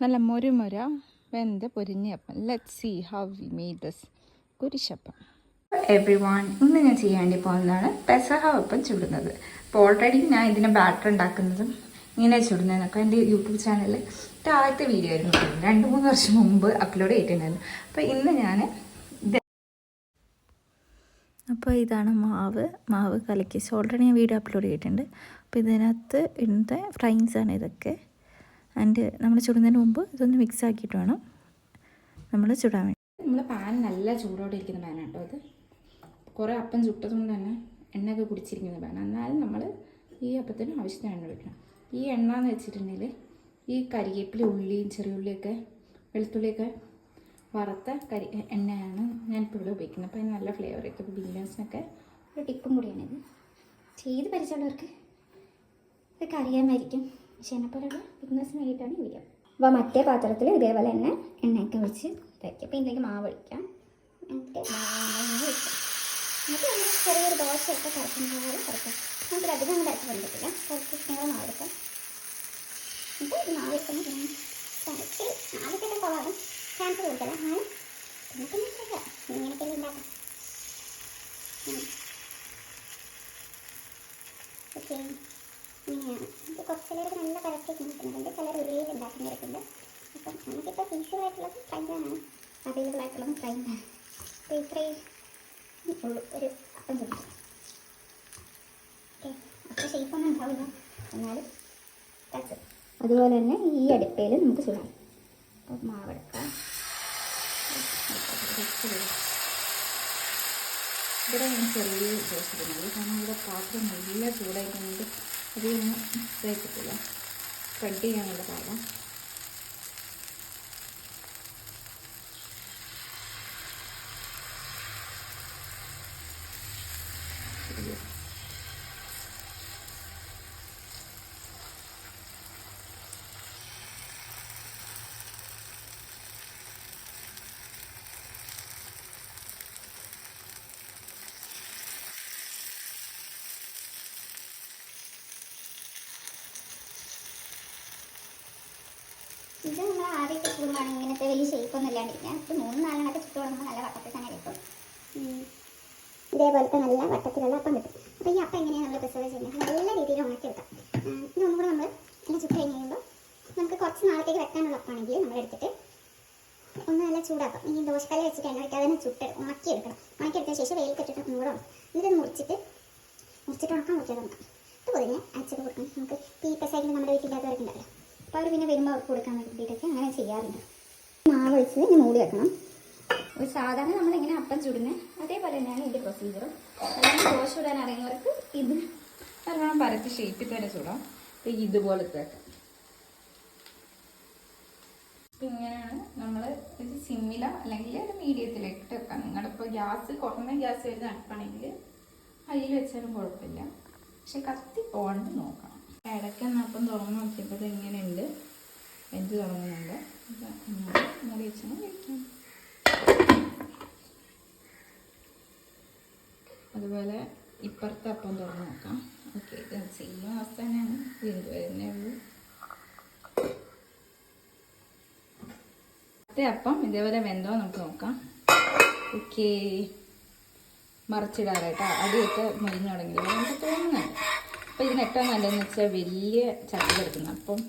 നല്ല മൊരുമൊര വെന്ത് പൊരിഞ്ഞപ്പം let see how we made this kurishappam. Everyone ഇന്ന് ഞാൻ ചെയ്യാൻ വേണ്ടി പോകുന്നതാണ് പെസഹ ഒപ്പം ചുടുന്നത്. അപ്പോൾ ഓൾറെഡി ഞാൻ ഇതിന്റെ ബാറ്റർ ഉണ്ടാക്കുന്നതും ഇങ്ങനെ ചുടുന്നതെന്നൊക്കെ എന്റെ യൂട്യൂബ് ചാനലിൽ ആദ്യത്തെ വീഡിയോ ആയിരുന്നു രണ്ട് മൂന്ന് വർഷം മുമ്പ് അപ്ലോഡ് ചെയ്തിട്ടുണ്ടായിരുന്നു. അപ്പോൾ ഇന്ന് ഞാൻ അപ്പോൾ ഇതാണ് മാവ്. മാവ് കലക്കി ഓൾറെഡി ഞാൻ വീഡിയോ അപ്ലോഡ് ചെയ്തിട്ടുണ്ട്. അപ്പോൾ ഇതിനകത്ത് ഇന്നത്തെ ഫ്രൈൻസാണ് ആണ് ഇതൊക്കെ. ആൻഡ് നമ്മൾ ചുടുന്നതിന് മുമ്പ് ഇതൊന്ന് മിക്സ് ആക്കിയിട്ട് വേണം. നമ്മൾ ചുടാൻ വേണ്ടി. നമ്മൾ പാൻ നല്ല ചൂടോടെ ഇരിക്കുന്ന പാനാണ് കേട്ടോ അത്. കുറേ അപ്പം ചുട്ടതുകൊണ്ട് തന്നെ എണ്ണയൊക്കെ കുടിച്ചിരിക്കുന്ന പാൻ എന്നാലും നമ്മൾ ഈ അപ്പത്തിന് ആവശ്യത്തിന് എണ്ണ വെക്കണം ഈ എണ്ണ എന്ന് വെച്ചിട്ടുണ്ടെങ്കിൽ ഈ കരിവേപ്പില ഉള്ളിയും ചെറിയ ഉള്ളിയൊക്കെ വെളുത്തുള്ളിയൊക്കെ വറുത്ത കരി എണ്ണയാണ് ഞാനിപ്പോൾ ഇവിടെ ഉപയോഗിക്കുന്നത്. അപ്പോൾ അതിന് നല്ല ഫ്ലേവറൊക്കെ ഇപ്പോൾ ബിരിയാണിസിനൊക്കെ ഒരു ടിപ്പും കൂടിയാണിത് ചെയ്ത് പരിചയമുള്ളവർക്ക് ഇതൊക്കെ അറിയാമായിരിക്കും. എന്നെപ്പോലുള്ള ബിസിനസ്സിന് വേണ്ടിയിട്ടാണ് ഈ വീഡിയോ അപ്പോൾ മറ്റേ പാത്രത്തിൽ ഇതേപോലെ തന്നെ എണ്ണയൊക്കെ വെച്ച് ഇതാക്കി അപ്പോൾ ഇതിലേക്ക് മാവ് ഒഴിക്കാം. എന്നിട്ട് മാവ് എന്നിട്ട് നമ്മൾ ചെറിയൊരു ദോശയൊക്കെ കറക്കുന്ന പോലെ കുറയ്ക്കാം നമുക്ക് അധികം അങ്ങനെ കറക്കി പറ്റില്ല കുറച്ച് ഇഷ്ടങ്ങൾ മാവ് എടുക്കാം. എന്നിട്ട് മാവ് എടുക്കുന്ന ഇച്ചിരി ആദ്യത്തെ കൊള്ളാകും ചാൻസ് കൊടുക്കല എന്നാലും എന്നിട്ട് ശരിയാ ഇങ്ങനെയൊക്കെ ഉണ്ടാക്കാം. ഓക്കെ. ഇങ്ങനെയാണ് ഇത് കുറച്ച് ചിലർക്ക് നല്ല കറക്റ്റ് കിട്ടുന്നുണ്ട്. ചിലർ ഉള്ളിയിൽ ഉണ്ടാക്കുന്നവരൊക്കെയുണ്ട്. അപ്പം നമുക്കിപ്പോൾ ഫീസിബിളായിട്ടുള്ളത് ഫ്രൈഡാണ് അവൈലബിൾ ആയിട്ടുള്ളത് ഫ്രൈഡാണ് അപ്പോൾ ഇത്രയും ഒരു അപ്പം ചുറ്റും ഓക്കെ. അപ്പോൾ ഷേപ്പൊന്നും ഉണ്ടാവില്ല. എന്നാലും അതുപോലെ തന്നെ ഈ അടുപ്പയിൽ നമുക്ക് ചൂടാം അപ്പോൾ മാവെടുക്കാം ഇവിടെ ഞാൻ ചെറിയ ഉദ്ദേശിക്കുന്നത് കാരണം ഇവിടെ പാത്രം നല്ല ചൂടായിട്ടുണ്ട്. അത് ഒന്ന് കിട്ടില്ല സ്പ്രെഡ് ചെയ്യാനുള്ള പാകം ഇത് ആദ്യമൊക്കെ ചുടുമ്പോഴാണ് ഇങ്ങനത്തെ വലിയ ഷേപ്പൊന്നും ഇല്ലാണ്ടിരിക്കുക ഇത് മൂന്ന് നാലെണ്ണൊക്കെ ചുറ്റു നല്ല വട്ടത്തിൽ തന്നെ കിട്ടും. ഇതേപോലത്തെ നല്ല വട്ടത്തിലുള്ള അപ്പം കിട്ടും. അപ്പോൾ ഈ അപ്പം എങ്ങനെയാണ് നമ്മൾ പ്രിസർവ് ചെയ്യുന്നത്? നല്ല രീതിയിൽ ഉണക്കിയെടുക്കാം വെക്കാം ഇതൊന്നും കൂടെ നമ്മൾ എല്ലാം ചുട്ട് കഴിഞ്ഞ് കഴിയുമ്പോൾ നമുക്ക് കുറച്ച് നാളത്തേക്ക് വെക്കാനുള്ള അപ്പാണെങ്കിൽ നമ്മൾ എടുത്തിട്ട് ഒന്ന് നല്ല ചൂടാക്കാം. ഈ ദോശക്കല്ല് വെച്ചിട്ട് എണ്ണ വെക്കാതെ തന്നെ ചുട്ട് ഉണക്കിയെടുക്കണം ഉണക്കിയെടുത്ത ശേഷം വെയിൽ കെട്ടിട്ട് ഒന്നും കൂടെ ഉണക്കും. എന്നിട്ട് മുറിച്ചിട്ട് മുറിച്ചിട്ട് ഉണക്കാൻ നോക്കിയാൽ നോക്കാം ഇത് പൊതിഞ്ഞ് അച്ഛന് കൊടുക്കണം. നമുക്ക് ആയിട്ട് നമ്മുടെ വീട്ടിലില്ലാത്തവരൊക്കെ ഉണ്ടല്ലോ അവർ പിന്നെ വരുമ്പോൾ അവർക്ക് കൊടുക്കാൻ വേണ്ടിയിട്ടൊക്കെ അങ്ങനെ ചെയ്യാറുണ്ട്. മാവ് ഒഴിച്ച് ഇനി മൂടി വെക്കണം. ഒരു സാധാരണ നമ്മളിങ്ങനെ അപ്പം ചുടുന്നത് അതേപോലെ തന്നെയാണ് ഇതിന്റെ പ്രൊസീജിയറും അല്ലെങ്കിൽ ദോശ ഇടാൻ അറിയുന്നവർക്ക് ഇത് നല്ലോണം പരത്തി ഷേപ്പിൽ തന്നെ ചുടാം. ഇതുപോലത്തെ. അപ്പം ഇങ്ങനെയാണ് നമ്മൾ ഇത് സിമ്മില അല്ലെങ്കിൽ ഒരു മീഡിയത്തിലേക്ക് ഇട്ട് വെക്കാം. നിങ്ങളുടെ ഇപ്പോൾ ഗ്യാസ് കുറഞ്ഞ ഗ്യാസ് വരുന്ന അടുപ്പാണെങ്കിൽ അതിൽ വെച്ചാലും കുഴപ്പമില്ല. പക്ഷെ കത്തി പോകാണ്ട് നോക്കണം. ഇടയ്ക്ക് അപ്പം തുറന്ന് നോക്കിയപ്പോൾ ഇങ്ങനെയുണ്ട് എന്ത് തുടങ്ങുന്നുണ്ട് മൂടി വെച്ചാൽ കഴിക്കാം അതുപോലെ ഇപ്പുറത്തെ അപ്പം തുറന്ന് നോക്കാം. ഓക്കെ ഇത് സെയിം അവസ്ഥ തന്നെയാണ്. വീണ്ടും വരുന്നേ ഉള്ളൂ? അപ്പം ഇതേപോലെ വെന്തോ നമുക്ക് നോക്കാം. ഓക്കെ. മറിച്ചിടാറായിട്ടോ അടിയൊക്കെ മുരിഞ്ഞു തുടങ്ങിയില്ല? നമുക്ക് തോന്നുന്നുണ്ട്. അപ്പോൾ ഇതിന് ഏറ്റവും നല്ലതെന്ന് വെച്ചാൽ വലിയ ചട്ടി എടുക്കുന്നത്. അപ്പം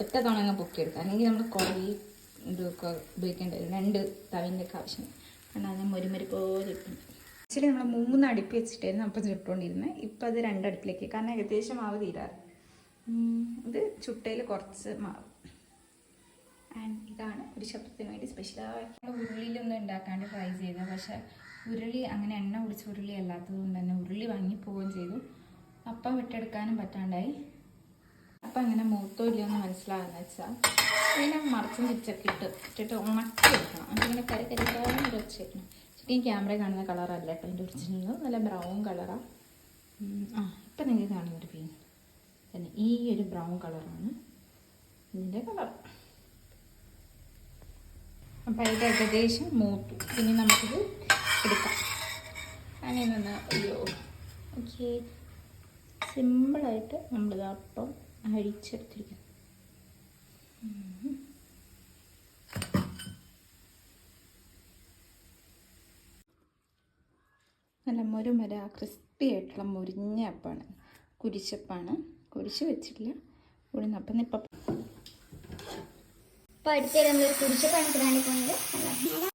ഒറ്റ തവണ അങ്ങ് പൊക്കിയെടുക്കുക. അല്ലെങ്കിൽ നമ്മൾ കുറേ ഇതൊക്കെ ഉപയോഗിക്കേണ്ടി വരും. രണ്ട് തവിന്റെ ഒക്കെ ആവശ്യം. കാരണം അത് മുരിമുരി പോലെ ഇട്ടുണ്ട് ആക്ച്വലി നമ്മൾ മൂന്ന് അടുപ്പ് വെച്ചിട്ടായിരുന്നു അപ്പം ചുട്ടുകൊണ്ടിരുന്നത് ഇപ്പം അത് രണ്ടടുപ്പിലേക്ക്. കാരണം ഏകദേശം മാവ് തീരാറ്. ഇത് ചുട്ടയിൽ കുറച്ച് മാവ്. ആൻഡ് ഇതാണ് ഒരു ശബ്ദത്തിന് വേണ്ടി സ്പെഷ്യലായിട്ട് ഉരുളിയിലൊന്നും ഉണ്ടാക്കാണ്ട് ഫ്രൈ ചെയ്തത് പക്ഷേ ഉരുളി അങ്ങനെ എണ്ണ കുടിച്ച ഉരുളി അല്ലാത്തത് കൊണ്ട് തന്നെ ഉരുളി വാങ്ങി പോവുകയും ചെയ്തു. അപ്പം വിട്ടെടുക്കാനും പറ്റാണ്ടായി. അപ്പം അങ്ങനെ മൂത്തോ ഇല്ലയെന്ന് മനസ്സിലാകുന്ന വെച്ചാൽ ഇങ്ങനെ മറിച്ചും തിരിച്ചൊക്കെ ഇട്ട് ഇട്ടിട്ട് ഉണക്കി എടുക്കണം. അതിങ്ങനെ കരി കരിക്കാനും വെച്ചേക്കണം. ശരിക്കും ക്യാമറ കാണുന്ന കളറല്ല കേട്ടോ എന്റെ ഒറിജിനൽ. നല്ല ബ്രൗൺ കളറാണ് ആ ഇപ്പം നിങ്ങൾക്ക് കാണുന്ന ഒരു പീൻ തന്നെ ഈ ഒരു ബ്രൗൺ കളറാണ് ഇതിന്റെ കളർ. അപ്പം ഇത് ഏകദേശം മൂത്തു. ഇനി നമുക്കിത് എടുക്കാം. ഞാനിന്ന് അയ്യോ ഓക്കെ സിമ്പിളായിട്ട് നമ്മളിത് അപ്പം അഴിച്ചെടുത്തിരിക്കുന്നു നല്ല മുരുമര ക്രിസ്പി ആയിട്ടുള്ള മുരിഞ്ഞ അപ്പമാണ് കുരിശപ്പാണ്. കുരിശ് വെച്ചിട്ടില്ല. അപ്പം ഇപ്പം അപ്പോൾ അടുത്തേരം ഒരു കുരിശപ്പാണ് കാണിക്കുന്നത്